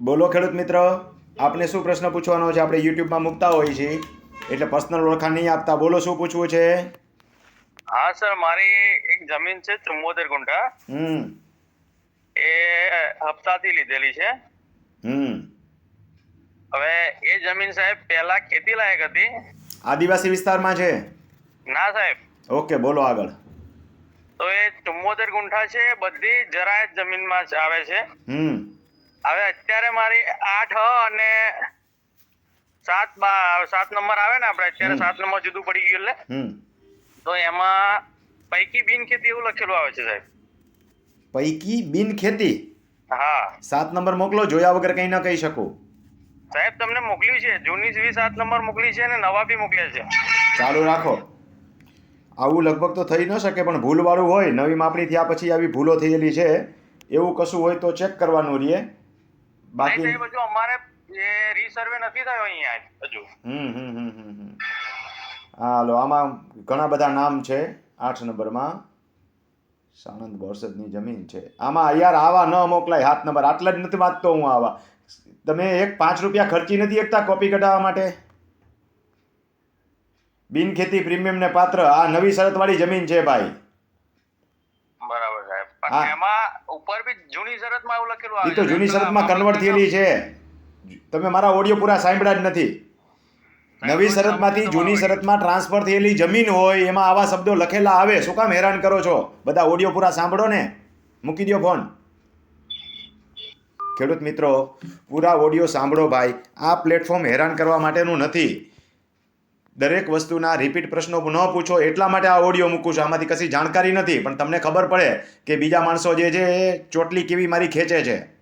બોલો ખેડૂત મિત્ર આપને શું પ્રશ્ન પૂછવાનો છે? આપણે યુટ્યુબમાં મૂકતા હોઈએ છીએ એટલે પર્સનલ ઓળખાણ નહીં આપતા. બોલો શું પૂછવું છે? હા સર મારી એક જમીન છે ચુમ્મોતેર ગુંઠા. હમ. એ હપ્તાથી લીધેલી છે. હમ. હવે એ જમીન સાહેબ પહેલા ખેતી લાયક હતી. આદિવાસી વિસ્તારમાં છે? ના સાહેબ. ઓકે બોલો આગળ. તો એ ચુમ્મોતેર ગુંઠા છે બધી જરાયત જમીનમાં આવે છે. હમ. હવે અત્યારે મારી આઠ અને સાત બા સાત નંબર આવે ને આપણે અત્યારે સાત નંબર જુદું પડી ગયું એટલે. તો એમાં પૈકી બિન ખેતી એવું લખેલું આવે છે સાહેબ. પૈકી બિન ખેતી? હા. સાત નંબર મોકલો જોયા વગર કંઈ ન કહી શકું. સાહેબ તમને મોકલી છે. જૂની વી સાત નંબર મોકલી છે અને નવા બી મોકલ્યા છે. ચાલુ રાખો. આવું લગભગ તો થઈ ન શકે પણ ભૂલવાળું હોય નવી માપણી થયા પછી આવી ભૂલો થયેલી છે. એવું કશું હોય તો ચેક કરવાનું રહીએ બાકી હજુ અમારે એ રીસર્વે નથી થયો અહીંયા હજુ. હમ હમ હમ. હાલો આમાં ઘણા બધા નામ છે આઠ નંબરમાં. સાણંદ બોરસદની જમીન છે. આમાં યાર આવા ન મોકલાય હાથ નંબર. આટલા જ નથી વાંચતો હું આવા. તમે એક પાંચ રૂપિયા ખર્ચી નથી એકતા કોપી કઢાવવા માટે? બિન ખેતી પ્રીમિયમ ને પાત્ર. આ નવી શરતવાળી જમીન છે ભાઈ. બરાબર સાહેબ. બી જૂની શરતમાં એવું લખેલું એ તો જૂની શરતમાં કન્વર્ટ થયેલી છે. તમે મારા ઓડિયો પૂરા સાંભળ્યા જ નથી. નવી શરતમાંથી જૂની શરતમાં ટ્રાન્સફર થયેલી જમીન હોય એમાં આવા શબ્દો લખેલા આવે શું કામ હેરાન કરો છો? બધા ઓડિયો પૂરા સાંભળો ને. મૂકી દો ફોન ખેડૂત મિત્રો પૂરા ઓડિયો સાંભળો ભાઈ. આ પ્લેટફોર્મ હેરાન કરવા માટેનું નથી. દરેક વસ્તુના રિપીટ પ્રશ્નો ન પૂછો, એટલા માટે આ ઓડિયો મૂકું છું. આમાંથી કશી જાણકારી નથી, પણ તમને ખબર પડે કે બીજા માણસો જે છે એ ચોટલી કેવી મારી ખેંચે છે.